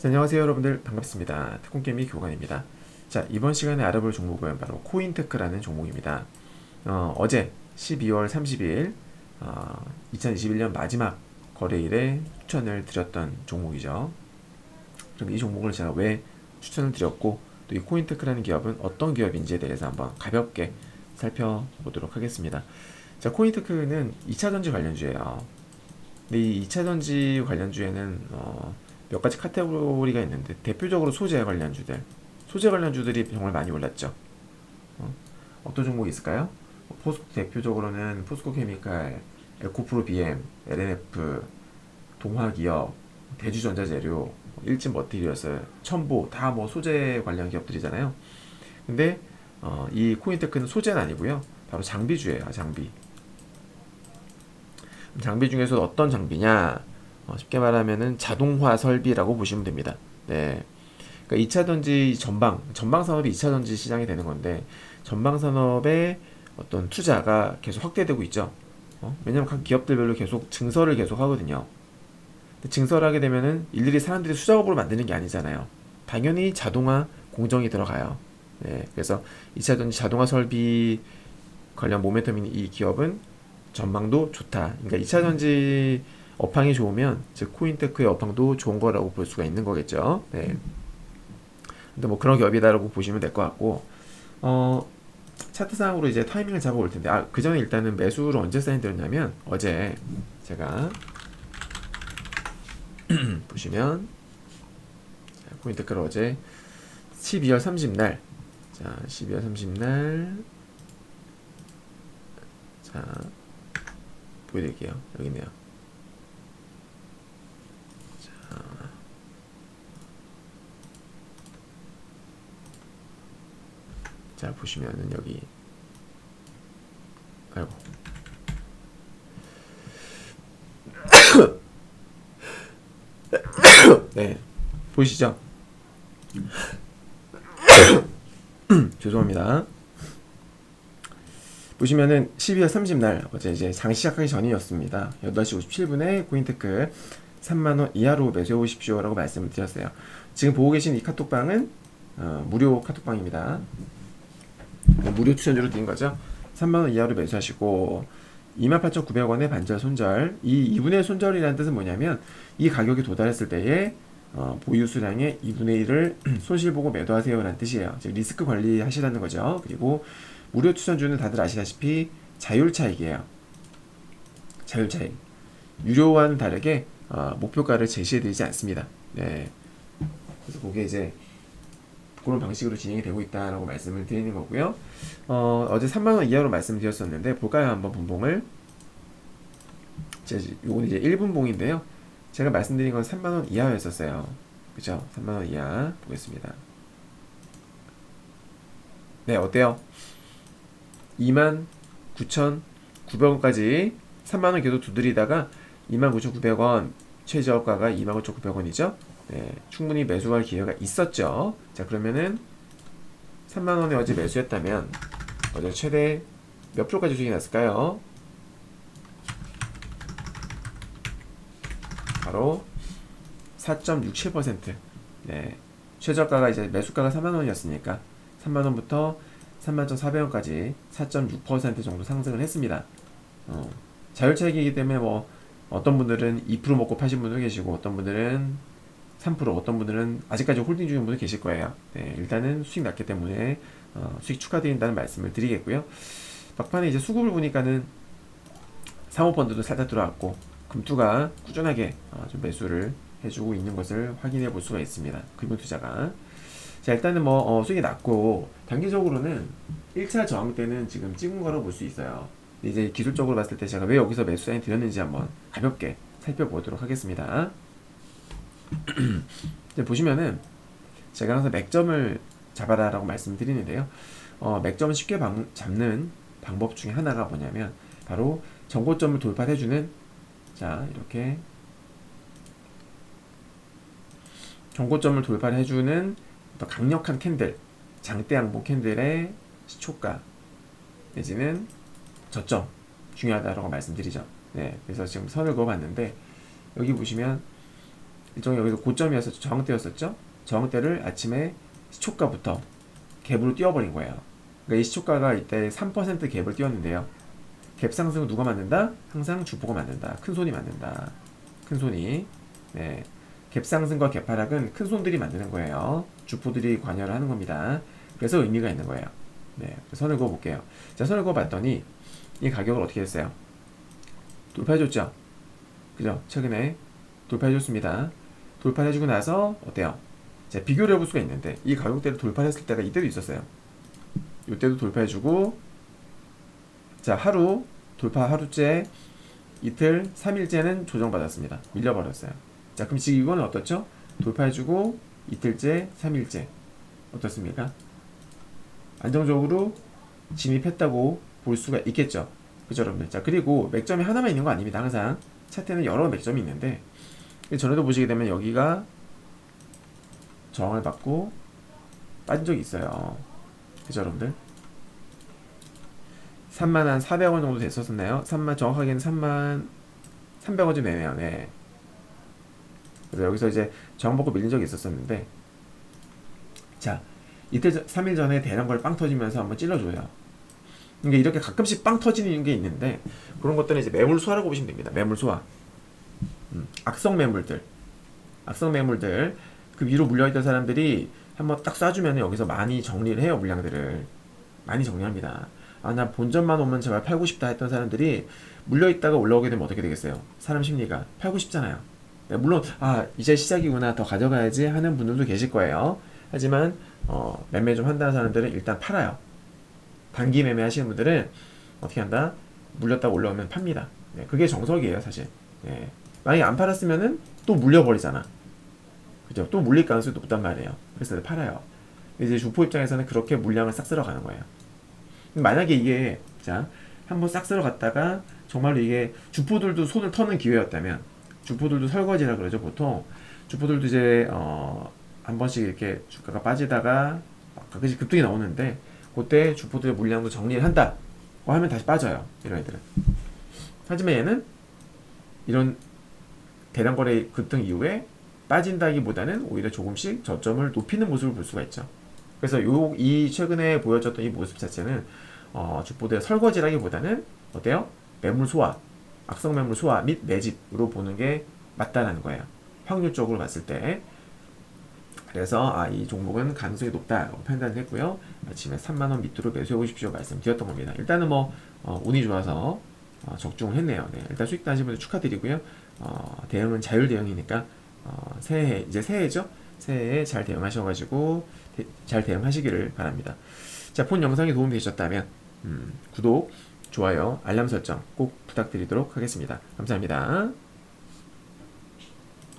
자, 안녕하세요 여러분들 반갑습니다. 특공개미 교관입니다. 자 이번 시간에 알아볼 종목은 바로 코인테크라는 종목입니다. 어, 어제 12월 30일 어, 2021년 마지막 거래일에 추천을 드렸던 종목이죠. 그럼 이 종목을 제가 왜 추천을 드렸고 또 이 코인테크라는 기업은 어떤 기업인지에 대해서 한번 가볍게 살펴보도록 하겠습니다. 자 코인테크는 2차 전지 관련주예요. 근데 이 2차 전지 관련주에는 어, 몇 가지 카테고리가 있는데 대표적으로 소재 관련 주들 소재 관련 주들이 정말 많이 올랐죠. 어? 어떤 종목이 있을까요? 포스코 대표적으로는 포스코 케미칼, 에코프로 BM, LNF, 동화기업, 대주전자재료, 일진 머티리얼스, 첨보 다 뭐 소재 관련 기업들이잖아요. 근데 어, 이 코인테크는 소재는 아니고요. 바로 장비주예요. 장비. 장비 중에서 어떤 장비냐? 어, 쉽게 말하면은 자동화 설비라고 보시면 됩니다. 네. 그러니까 2차 전지 전방, 전방 산업이 2차 전지 시장이 되는 건데 전방 산업의 어떤 투자가 계속 확대되고 있죠. 어? 왜냐면 각 기업들별로 계속 증설을 계속 하거든요. 근데 증설을 하게 되면은 일일이 사람들이 수작업으로 만드는 게 아니잖아요. 당연히 자동화 공정이 들어가요. 네. 그래서 2차 전지 자동화 설비 관련 모멘텀인 이 기업은 전망도 좋다. 그러니까 2차 전지 업황이 좋으면 즉 코인테크의 업황도 좋은 거라고 볼 수가 있는 거겠죠. 네. 근데 뭐 그런 기업이다라고 보시면 될 것 같고 어 차트상으로 이제 타이밍을 잡아올 텐데 아 그 전에 일단은 매수를 언제 사인드렸냐면 어제 제가 보시면 자, 코인테크를 어제 12월 30날 자 12월 30날 자 보여드릴게요 여기 있네요 자 보시면은 여기 아이고 네 보이시죠? 죄송합니다. 보시면은 12월 30날 어제 이제 장 시작하기 전이었습니다. 8시 57분에 코인테크 3만원 이하로 매수해 오십시오라고 말씀을 드렸어요. 지금 보고 계신 이 카톡방은 어, 무료 카톡방입니다. 뭐 무료 추천주로 드린 거죠. 3만원 이하로 매수하시고 28,900원의 반절 손절 이 2분의 손절이라는 뜻은 뭐냐면 이 가격에 도달했을 때에 어, 보유 수량의 2분의 1을 손실 보고 매도하세요라는 뜻이에요. 즉 리스크 관리하시라는 거죠. 그리고 무료 추천주는 다들 아시다시피 자율 차익이에요. 자율 차익. 유료와는 다르게 어, 목표가를 제시해드리지 않습니다. 네. 그래서 그게 이제 그런 방식으로 진행이 되고 있다라고 말씀을 드리는 거고요. 어, 어제 3만 원 이하로 말씀드렸었는데 볼까요 한번 분봉을? 요건 이제 1분봉인데요. 제가 말씀드린 건 3만 원 이하였었어요. 그죠? 3만 원 이하 보겠습니다. 네, 어때요? 2만 9,900원까지 3만 원 계속 두드리다가 29,900원 최저가가 29,900원이죠. 네, 충분히 매수할 기회가 있었죠. 자, 그러면은 3만 원에 어제 매수했다면 어제 최대 몇 프로까지 수익이 났을까요? 바로 4.67%. 네. 최저가가 이제 매수가가 3만 원이었으니까 3만 원부터 31,400원까지 4.6% 정도 상승을 했습니다. 어, 자율차익이기 때문에 뭐 어떤 분들은 2% 먹고 파신 분도 계시고 어떤 분들은 3% 어떤 분들은 아직까지 홀딩 중인 분도 계실 거예요. 네, 일단은 수익 났기 때문에 어, 수익 축하드린다는 말씀을 드리겠고요. 막판에 이제 수급을 보니까는 사모펀드도 살짝 들어왔고 금투가 꾸준하게 어, 좀 매수를 해주고 있는 것을 확인해 볼 수가 있습니다. 금융투자가 자 일단은 뭐 어, 수익이 낮고 단기적으로는 1차 저항 때는 지금 찍은 거라고 볼수 있어요. 이제 기술적으로 봤을 때 제가 왜 여기서 매수 사인 드렸는지 한번 가볍게 살펴보도록 하겠습니다. 보시면은 제가 항상 맥점을 잡아라라고 말씀드리는데요. 어, 맥점을 쉽게 방, 잡는 방법 중에 하나가 뭐냐면 바로 정고점을 돌파해주는 자 이렇게 정고점을 돌파해주는 더 강력한 캔들 장대 양봉 캔들의 시초가 내지는 저점 중요하다라고 말씀드리죠. 네, 그래서 지금 선을 그어봤는데 여기 보시면 일종의 여기서 고점이었었죠. 저항대였었죠. 저항대를 아침에 시초가부터 갭으로 띄워버린 거예요. 그러니까 이 시초가가 이때 3% 갭을 띄웠는데요. 갭 상승을 누가 만든다? 항상 주포가 만든다. 큰 손이 만든다. 큰 손이. 네. 갭 상승과 갭 하락은 큰 손들이 만드는 거예요. 주포들이 관여를 하는 겁니다. 그래서 의미가 있는 거예요. 네. 선을 그어 볼게요. 자, 선을 그어 봤더니 이 가격을 어떻게 했어요? 돌파해줬죠? 그죠? 최근에 돌파해줬습니다. 돌파해주고 나서 어때요? 자, 비교를 해볼 수가 있는데 이 가격대를 돌파했을 때가 이때도 있었어요. 이때도 돌파해주고 자 하루 돌파 하루째 이틀 3일째는 조정받았습니다. 밀려버렸어요. 자 그럼 지금 이거는 어떻죠? 돌파해주고 이틀째 3일째 어떻습니까? 안정적으로 진입했다고 볼 수가 있겠죠. 그죠 여러분들? 자 그리고 맥점이 하나만 있는 거 아닙니다. 항상 차트에는 여러 맥점이 있는데 전에도 보시게 되면 여기가 저항을 받고 빠진 적이 있어요. 그죠 여러분들? 3만 한 400원 정도 됐었나요? 3만 정확하게는 3만 300원 좀 되네요. 네. 그래서 여기서 이제 저항 받고 밀린 적이 있었었는데 자 전- 3일 전에 대량 걸빵 터지면서 한번 찔러줘요. 이게 이렇게 가끔씩 빵 터지는 게 있는데 그런 것들은 이제 매물 수화라고 보시면 됩니다. 매물 수화. 음, 악성 매물들, 악성 매물들 그 위로 물려있던 사람들이 한번 딱 쏴주면 여기서 많이 정리를 해요 물량들을 많이 정리합니다. 아 나 본전만 오면 제발 팔고 싶다 했던 사람들이 물려있다가 올라오게 되면 어떻게 되겠어요? 사람 심리가 팔고 싶잖아요. 네, 물론 아 이제 시작이구나 더 가져가야지 하는 분들도 계실 거예요. 하지만 어, 매매 좀 한다는 사람들은 일단 팔아요. 단기 매매 하시는 분들은 어떻게 한다? 물렸다가 올라오면 팝니다. 네, 그게 정석이에요 사실. 네. 만약에 안 팔았으면은 또 물려버리잖아. 그죠? 또 물릴 가능성이 높단 말이에요. 그래서 팔아요. 이제 주포 입장에서는 그렇게 물량을 싹 쓸어 가는 거예요. 만약에 이게 자 한번 싹 쓸어 갔다가 정말로 이게 주포들도 손을 터는 기회였다면 주포들도 설거지라 그러죠 보통 주포들도 이제 어, 한 번씩 이렇게 주가가 빠지다가 가끔씩 급등이 나오는데 그때 주포들의 물량도 정리를 한다 고 하면 다시 빠져요 이런 애들은 하지만 얘는 이런 대량 거래 급등 이후에 빠진다기보다는 오히려 조금씩 저점을 높이는 모습을 볼 수가 있죠. 그래서 요, 이 최근에 보여줬던 이 모습 자체는 어, 주포대의 설거지라기보다는 어때요? 매물 소화, 악성 매물 소화 및 매집으로 보는 게 맞다라는 거예요. 확률적으로 봤을 때. 그래서 아, 이 종목은 가능성이 높다고 판단했고요. 아침에 3만 원 밑으로 매수해 보십시오 말씀드렸던 겁니다. 일단은 뭐 어, 운이 좋아서 어, 적중을 했네요. 네, 일단 수익 나신 분들 축하드리고요. 어, 대응은 자율 대응이니까 어, 새해 이제 새해죠. 새해에 잘 대응하셔가지고 대- 잘 대응하시기를 바랍니다. 자, 본 영상이 도움이 되셨다면 음, 구독, 좋아요, 알람 설정 꼭 부탁드리도록 하겠습니다. 감사합니다.